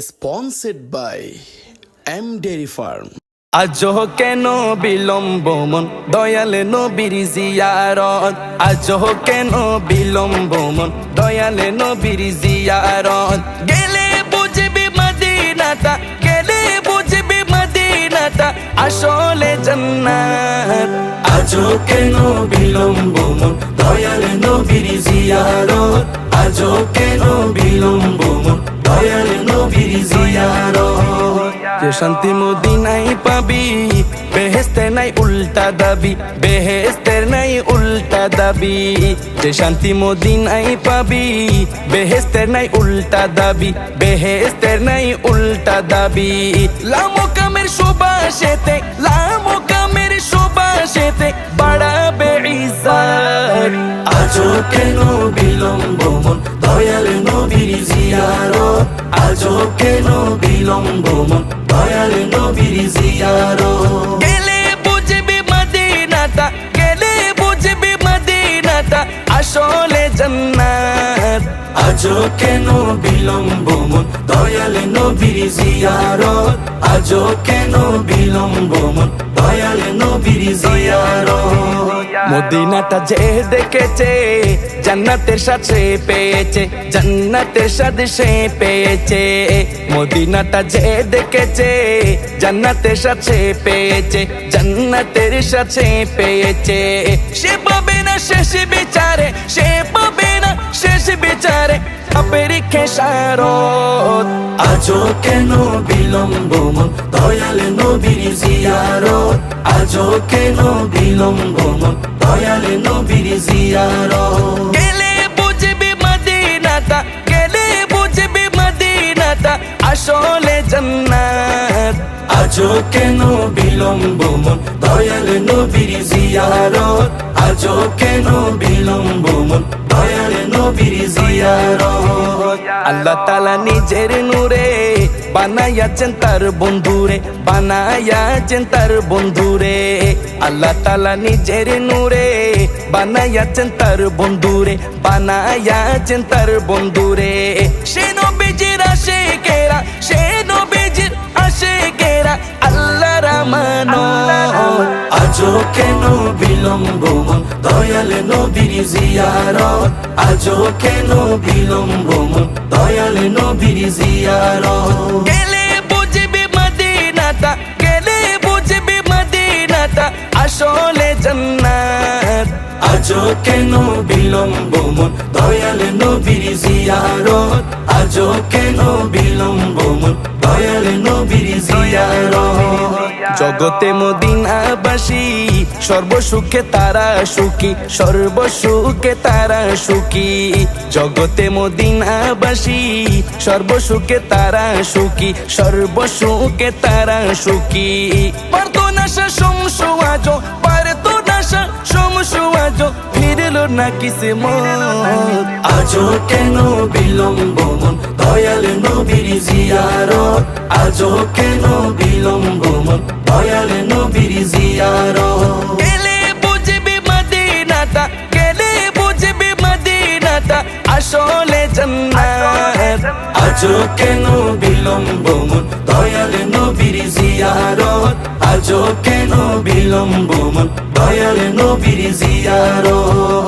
sponsored by M Dairy Farm. আজও কেন বিলম্ব মন? দয়ালে নবীর জিয়ারত। আজও কেন বিলম্ব মন? দয়ালে নবীর জিয়ারত। গেলে বুঝবি মদিনাটা, গেলে বুঝবি মদিনাটা, আসলে জান্নাত। আজও কেন বিলম্ব মন? দয়ালে নবীর জিয়ারত। আজও কেন বিলম্ব মন? দয়ালে জিয়ারত যে শান্তি মদিনাই পাবি বেহেস্তে নাই উল্টা দাবি বেহেস্তের নাই উল্টা দাবি যে শান্তি মদিনাই পাবি বেহেস্তের নাই উল্টা দাবি বেহেস্তের নাই উল্টা দাবি লামো কামের সুবাসেতে লামো কামের সুবাসেতে বাড়াবে ইজ্জত আজও কেন বিলম্ব মন দয়াল নবীর জিয়ারত আজও কেন বিলম্ব দয়াল নবীর জিয়ারত। গেলে বুঝবি মদিনাটা গেলে বুঝবি মদিনাটা আসলে জান্নাত। আজও কেন বিলম্ব মন দয়াল নবীর জিয়ারত। আজও কেন বিলম্ব মন দয়াল নবীর জিয়ারত। মদিনাটা যে দেখেছে, জান্নাতের সাথে পেয়েছে, জান্নাতের সাথে সে পেয়েছে। মদিনাটা যে দেখেছে, জান্নাতের সাথে পেয়েছে, জান্নাতের সাথে পেয়েছে। সে পাবে না শেষ বিচারে, সে পাবে না শেষ বিচারে আপের খেসারত আজও কেন বিলম্ব দয়াল নবীর জিয়ারত? আজও কেন বিলম্ব দয়াল নবীর জিয়ারত গেলে বুঝবি মদিনাটা গেলে বুঝবি মদিনাটা আসলে জান্নাত আজও কেন বিলম্ব মন দয়াল নবীর জিয়ারত আজও কেন বিলম্ব মন দয়াল নবীর জিয়ারত আল্লাহ তালা নিজের নূরে বানাইয়াছেন তার বন্ধুরে বানাইয়াছেন তার বন্ধুরে। আল্লাহ তালা নিজের নূরে বানাইয়াছেন তার বন্ধুরে বানাইয়াছেন তার বন্ধুরে। সে নবীজির আশেকেরা, সে নবীজির আশেকেরা আল্লাহ রামানো আজও কেন বিলম্ব মন? দয়াল নবীর জিয়ারত। আজও কেন বিলম্ব নবীর জিয়ারত গেলে বুঝবি মদিনাটা গেলে বুঝবি মদিনাটা আসলে জান্নাত আজো কেন বিলম্ব মন দয়াল নবীর জিয়ারত আজো কেন বিলম্ব মন দয়াল নবীর জিয়ারত জগতে মদিনাবাসী সর্বসুখে তারা সুখী, সর্বসুখে তারা সুখী। জগতে মদিনাবাসী সর্বসুখে তারা সুখী, সর্বসুখে তারা সুখী। পারতো নাশা সমসু আজ পারতো নাশা সমসু আজ ফিরল না কিসে আজও কেন বিলম্ব মন, দয়াল নবীর জিয়ারত? আজও কেন জিয়ারত গেলে বুঝবি মদিনাটা গেলে বুঝবি মদিনাটা আসলে জান্নাত আজো কেন বিলম্ব মন দয়াল নবীর জিয়ারত আজো কেন বিলম্ব মন দয়াল নবীর জিয়ারত